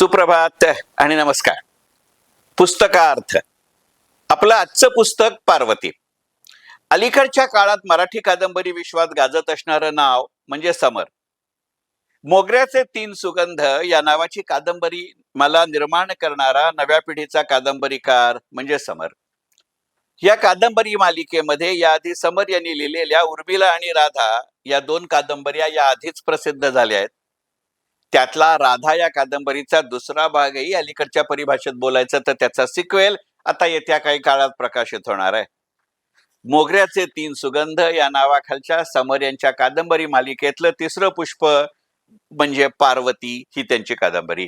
सुप्रभात आणि नमस्कार. पुस्तकार्थ. आपलं आजचं पुस्तक पार्वती. अलीकडच्या काळात मराठी कादंबरी विश्वात गाजत असणारं नाव म्हणजे समर. मोगऱ्याचे तीन सुगंध या नावाची कादंबरी मला निर्माण करणारा नव्या पिढीचा कादंबरीकार म्हणजे समर. या कादंबरी मालिकेमध्ये याआधी समर यांनी लिहिलेल्या उर्मिला आणि राधा या दोन कादंबऱ्या या आधीच प्रसिद्ध झाल्या आहेत. त्यातला राधा या कादंबरीचा दुसरा भागही अलीकडच्या परिभाषेत बोलायचा तर त्याचा सिक्वेल आता येत्या काही काळात प्रकाशित होणार आहे. मोगऱ्याचे तीन सुगंध या नावाखालच्या समर यांच्या कादंबरी मालिकेतलं तिसरं पुष्प म्हणजे पार्वती ही त्यांची कादंबरी.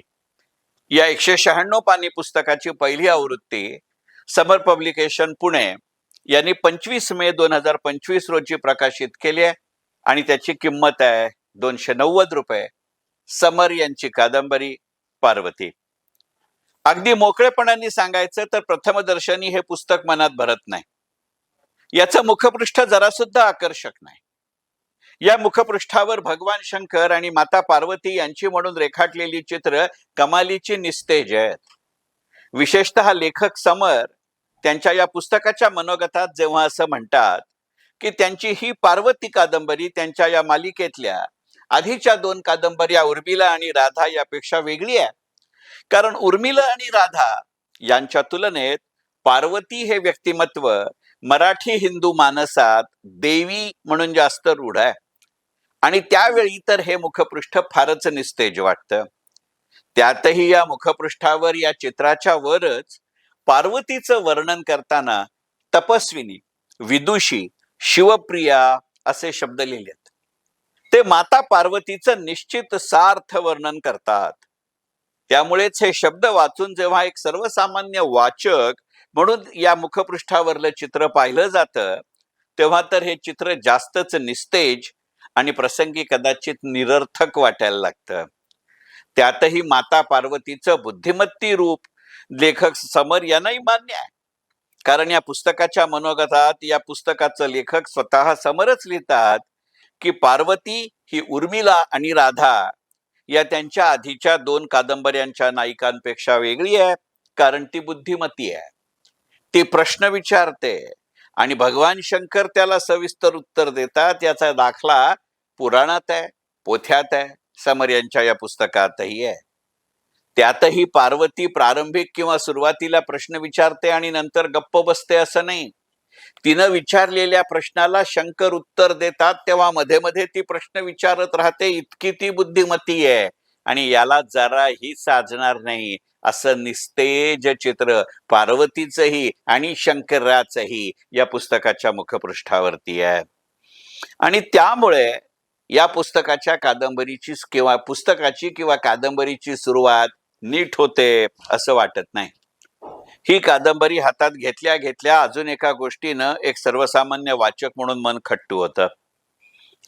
या एकशे शहाण्णव पानी पुस्तकाची पहिली आवृत्ती समर पब्लिकेशन पुणे यांनी पंचवीस मे दोन हजार पंचवीस रोजी प्रकाशित केली आहे आणि त्याची किंमत आहे दोनशे नव्वद रुपये. समर यांची कादंबरी पार्वती. अगदी मोकळेपणाने सांगायचं तर प्रथमदर्शनी हे पुस्तक मनात भरत नाही. याचं मुखपृष्ठ जरा सुद्धा आकर्षक नाही. या मुखपृष्ठावर भगवान शंकर आणि माता पार्वती यांची म्हणून रेखाटलेली चित्र कमालीची निस्तेज आहेत विशेषतः लेखक समर त्यांच्या या पुस्तकाच्या मनोगतात जेव्हा असं म्हणतात की त्यांची ही पार्वती कादंबरी त्यांच्या या मालिकेतल्या आधीच्या दोन कादंबऱ्या उर्मिला आणि राधा यापेक्षा वेगळी आहे कारण उर्मिला आणि राधा यांच्या तुलनेत पार्वती हे व्यक्तिमत्व मराठी हिंदू मानसात देवी म्हणून जास्त रूढ आहे. आणि त्यावेळी तर हे मुखपृष्ठ फारच निस्तेज वाटतं. त्यातही या मुखपृष्ठावर या चित्राच्या वरच पार्वतीचं वर्णन करताना तपस्विनी विदुषी शिवप्रिया असे शब्द लिहिलेत. ते माता पार्वतीचं निश्चित सार्थ वर्णन करतात. त्यामुळेच हे शब्द वाचून जेव्हा एक सर्वसामान्य वाचक म्हणून या मुखपृष्ठावरलं चित्र पाहिलं जातं तेव्हा तर हे चित्र जास्तच निस्तेज आणि प्रसंगी कदाचित निरर्थक वाटायला लागतं. त्यातही माता पार्वतीचं बुद्धिमत्ती रूप लेखक समर यांनाही मान्य आहे. कारण या पुस्तकाच्या मनोगतात या पुस्तकाचं लेखक स्वतः समरच लिहितात की पार्वती ही उर्मिला आणि राधा या त्यांच्या आधीच्या दोन कादंबऱ्यांच्या नायिकांपेक्षा वेगळी आहे कारण ती बुद्धिमती आहे. ती प्रश्न विचारते आणि भगवान शंकर त्याला सविस्तर उत्तर देतात. याचा दाखला पुराणात आहे पोथ्यात आहे समर यांच्या या पुस्तकातही आहे. त्यातही पार्वती प्रारंभिक किंवा सुरुवातीला प्रश्न विचारते आणि नंतर गप्प बसते असं नाही. तिनं विचारलेल्या प्रश्नाला शंकर उत्तर देतात तेव्हा मध्ये मध्ये ती प्रश्न विचारत राहते इतकी ती बुद्धिमती आहे आणि याला जराही साजणार नाही. असं निस्तेज चित्र पार्वतीचंही आणि शंकराचंही या पुस्तकाच्या मुखपृष्ठावरती आहे. आणि त्यामुळे या पुस्तकाच्या कादंबरीची किंवा पुस्तकाची किंवा कादंबरीची सुरुवात नीट होते असं वाटत नाही. ही कादंबरी हातात घेतल्या घेतल्या अजून एका गोष्टीनं एक सर्वसामान्य वाचक म्हणून मन खट्टू होतं.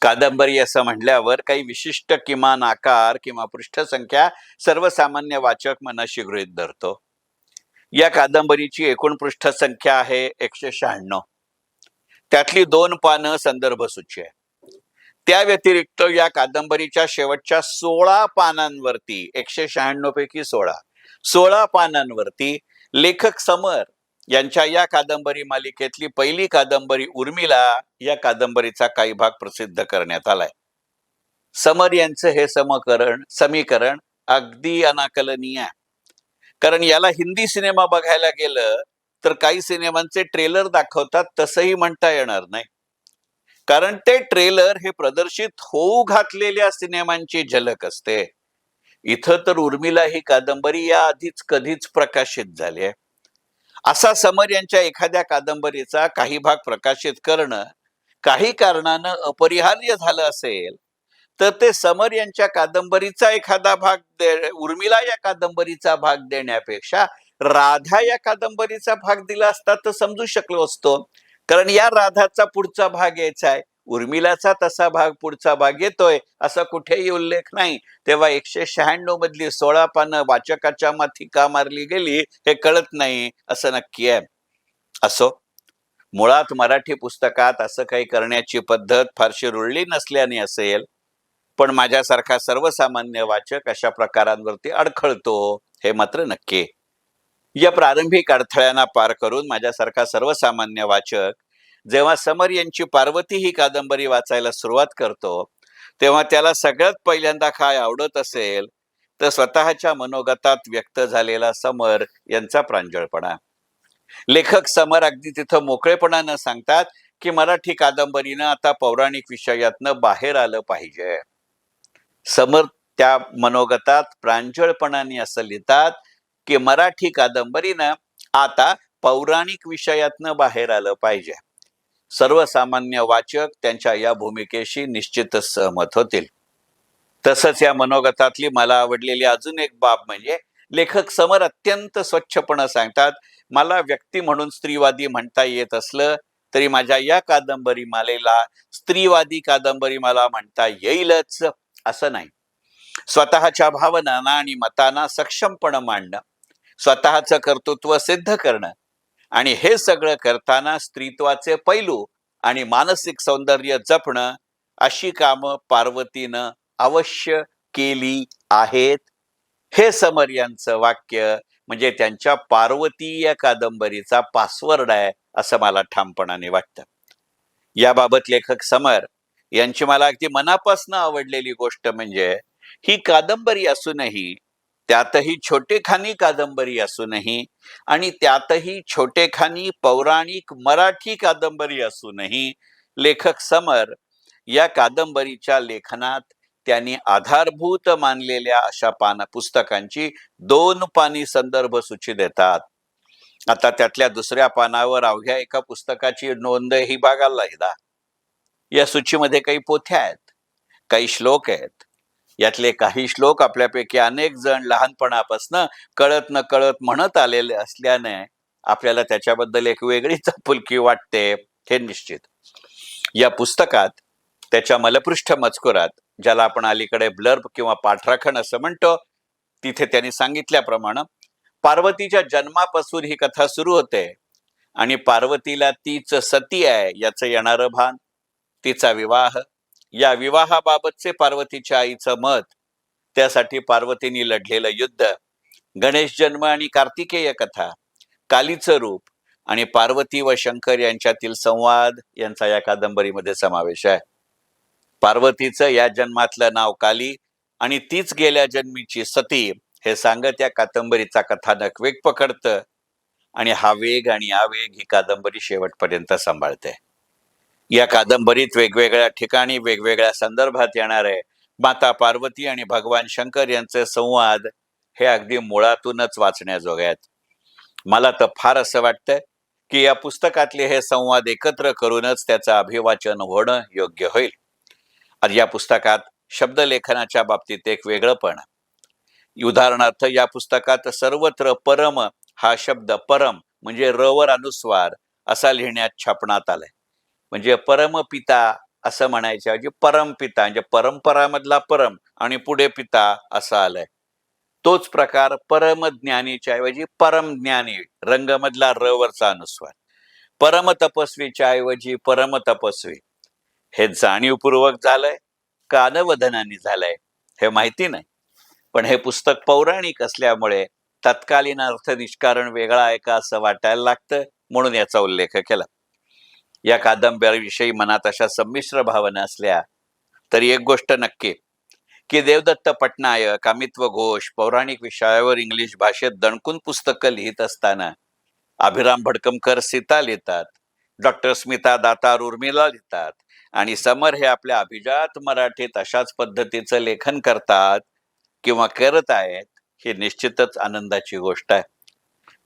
कादंबरी असं म्हटल्यावर काही विशिष्ट किमान आकार किंवा पृष्ठसंख्या सर्वसामान्य वाचक मनाशी गृहीत धरतो. या कादंबरीची एकूण पृष्ठसंख्या आहे एकशे शहाण्णव. त्यातली दोन पानं संदर्भ सूची आहे. त्या व्यतिरिक्त या कादंबरीच्या शेवटच्या सोळा पानांवरती एकशे शहाण्णव पैकी सोळा सोळा पानांवरती लेखक समर यांच्या या कादंबरी मालिकेतली पहिली कादंबरी उर्मिला या कादंबरीचा काही भाग प्रसिद्ध करण्यात आलाय. समर यांचं हे समकरण समीकरण अगदी अनाकलनीय कारण याला हिंदी सिनेमा बघायला गेलं तर काही सिनेमांचे ट्रेलर दाखवतात तसंही म्हणता येणार नाही. कारण ते ट्रेलर हे प्रदर्शित होऊ घातलेल्या सिनेमांची झलक असते. इथं तर उर्मिला ही कादंबरी या आधीच कधीच प्रकाशित झाली आहे. असा समर यांच्या एखाद्या कादंबरीचा काही भाग प्रकाशित करणं काही कारणानं अपरिहार्य झालं असेल तर ते समर यांच्या कादंबरीचा एखादा भाग दे उर्मिला या कादंबरीचा भाग देण्यापेक्षा राधा या कादंबरीचा भाग दिला असता तर समजू शकलो असतो. कारण या राधाचा पुढचा भाग यायचा आहे. उर्मिलाचा तसा भाग पुढचा भाग येतोय असा कुठेही उल्लेख नाही. तेव्हा एकशे शहाण्णव मधली सोळा पानं वाचकाच्या माथी का मारली गेली हे कळत नाही असं नक्की आहे. असो मुळात मराठी पुस्तकात असं काही करण्याची पद्धत फारशी रुळली नसल्याने असेल पण माझ्यासारखा सर्वसामान्य वाचक अशा प्रकारांवरती अडखळतो हे मात्र नक्की. या प्रारंभिक अडथळ्यांना पार करून माझ्यासारखा सर्वसामान्य वाचक जेव्हा समर यांची पार्वती ही कादंबरी वाचायला सुरुवात करतो तेव्हा त्याला सगळ्यात पहिल्यांदा काय आवडत असेल तर स्वतःच्या मनोगतात व्यक्त झालेला समर यांचा प्रांजळपणा. लेखक समर अगदी तिथं मोकळेपणानं सांगतात की मराठी कादंबरीनं आता पौराणिक विषयातनं बाहेर आलं पाहिजे. समर त्या मनोगतात प्रांजळपणाने असं लिहितात की मराठी कादंबरीनं आता पौराणिक विषयातनं बाहेर आलं पाहिजे. सर्वसामान्य वाचक त्यांच्या या भूमिकेशी निश्चितच सहमत होतील. तसंच या मनोगतातली मला आवडलेली अजून एक बाब म्हणजे लेखक समर अत्यंत स्वच्छपणे सांगतात मला व्यक्ती म्हणून स्त्रीवादी म्हणता येत असलं तरी माझ्या या कादंबरी मालेला स्त्रीवादी कादंबरी मला म्हणता येईलच असं नाही. स्वतःच्या भावनांना आणि मतांना सक्षमपणे मांडणं स्वतःचं कर्तृत्व सिद्ध करणं आणि हे सगळं करताना स्त्रीत्वाचे पैलू आणि मानसिक सौंदर्य जपणं अशी कामं पार्वतीनं अवश्य केली आहेत. हे समर यांचं वाक्य म्हणजे त्यांच्या पार्वती या कादंबरीचा पासवर्ड आहे असं मला ठामपणाने वाटतं. याबाबत लेखक समर यांची मला अगदी मनापासून आवडलेली गोष्ट म्हणजे ही कादंबरी असूनही त्यातही छोटेखानी कादंबरी असूनही आणि त्यातही छोटेखानी पौराणिक मराठी कादंबरी असूनही लेखक समर या कादंबरीच्या लेखनात त्यांनी आधारभूत मानलेल्या अशा पान पुस्तकांची दोन पानी संदर्भ सूची देतात. आता त्यातल्या दुसऱ्या पानावर अवघ्या एका पुस्तकाची नोंद ही बघायला या सूचीमध्ये काही पोथ्या आहेत काही श्लोक आहेत यातले काही श्लोक आपल्यापैकी अनेक जण लहानपणापासून कळत न कळत म्हणत आलेले असल्याने आपल्याला त्याच्याबद्दल एक वेगळी चपुलकी वाटते हे निश्चित. या पुस्तकात त्याच्या मलपृष्ठ मजकुरात ज्याला आपण अलीकडे ब्लर्ब किंवा पाठराखण असं म्हणतो तिथे त्यांनी सांगितल्याप्रमाणे पार्वतीच्या जन्मापासून ही कथा सुरू होते आणि पार्वतीला तीच सती आहे याचं येणारं भान तिचा विवाह या विवाहाबाबतचे पार्वतीच्या आईचं मत त्यासाठी पार्वतीने लढलेलं युद्ध गणेश जन्म आणि कार्तिकेय कथा कालीचं रूप आणि पार्वती व शंकर यांच्यातील संवाद यांचा या कादंबरीमध्ये समावेश आहे. पार्वतीचं या जन्मातलं नाव काली आणि तीच गेल्या जन्मीची सती हे सांगत या कादंबरीचा कथानक वेग पकडतं आणि हा वेग आणि आवेग ही कादंबरी शेवटपर्यंत सांभाळते. या कादंबरीत वेगवेगळ्या ठिकाणी वेगवेगळ्या संदर्भात येणार आहे. माता पार्वती आणि भगवान शंकर यांचे संवाद हे अगदी मुळातूनच वाचण्याजोगे आहेत मला तर फार असं वाटतं की या पुस्तकातले हे संवाद एकत्र करूनच त्याचं अभिवाचन होणं योग्य होईल. या पुस्तकात शब्दलेखनाच्या बाबतीत एक वेगळंपण उदाहरणार्थ या पुस्तकात सर्वत्र परम हा शब्द परम म्हणजे रवर अनुस्वार असा लिहिण्यात छापण्यात आलाय. म्हणजे परमपिता असं म्हणायच्या म्हणजे ऐवजी परमपिता म्हणजे परंपरामधला परम आणि पुढे पिता असं आलंय. तोच प्रकार परमज्ञानीच्या ऐवजी परमज्ञानी रंगमधला र वरचा अनुस्वार. परम तपस्वीच्या ऐवजी परम तपस्वी. हे जाणीवपूर्वक झालंय कानवधनाने झालंय हे माहिती नाही. पण हे पुस्तक पौराणिक असल्यामुळे तत्कालीन अर्थ निष्कारण वेगळा आहे का असं वाटायला लागतं म्हणून याचा उल्लेख केला. या कादंबरीविषयी मनात अशा संमिश्र भावना असल्या तरी एक गोष्ट नक्की की देवदत्त पटनायक अमित्व घोष पौराणिक विषयावर इंग्लिश भाषेत दणकून पुस्तकं लिहित असताना अभिराम भडकमकर सीता लिहितात डॉक्टर स्मिता दातार उर्मिला लिहितात आणि समर हे आपल्या अभिजात मराठीत अशाच पद्धतीचं लेखन करतात किंवा करत आहेत ही निश्चितच आनंदाची गोष्ट आहे.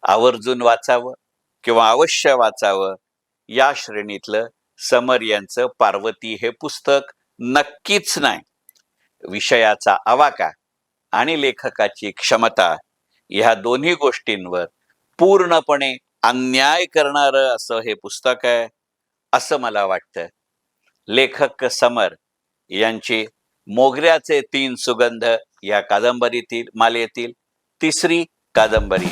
आवर्जून वाचावं किंवा अवश्य वाचावं या श्रेणीतलं समर यांचं पार्वती हे पुस्तक नक्कीच नाही. विषयाचा आवाका आणि लेखकाची क्षमता ह्या दोन्ही गोष्टींवर पूर्णपणे अन्याय करणारं असं हे पुस्तक आहे असं मला वाटतं. लेखक समर यांची मोगऱ्याचे तीन सुगंध या कादंबरीतील मालेतील तिसरी कादंबरी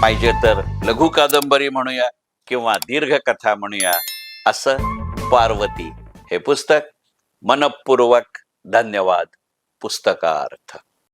पाहिजे तर लघु कादंबरी म्हणूया किंवा दीर्घ कथा म्हणूया असं पार्वती. हे पुस्तक मनपूर्वक धन्यवाद. पुस्तकार्थ.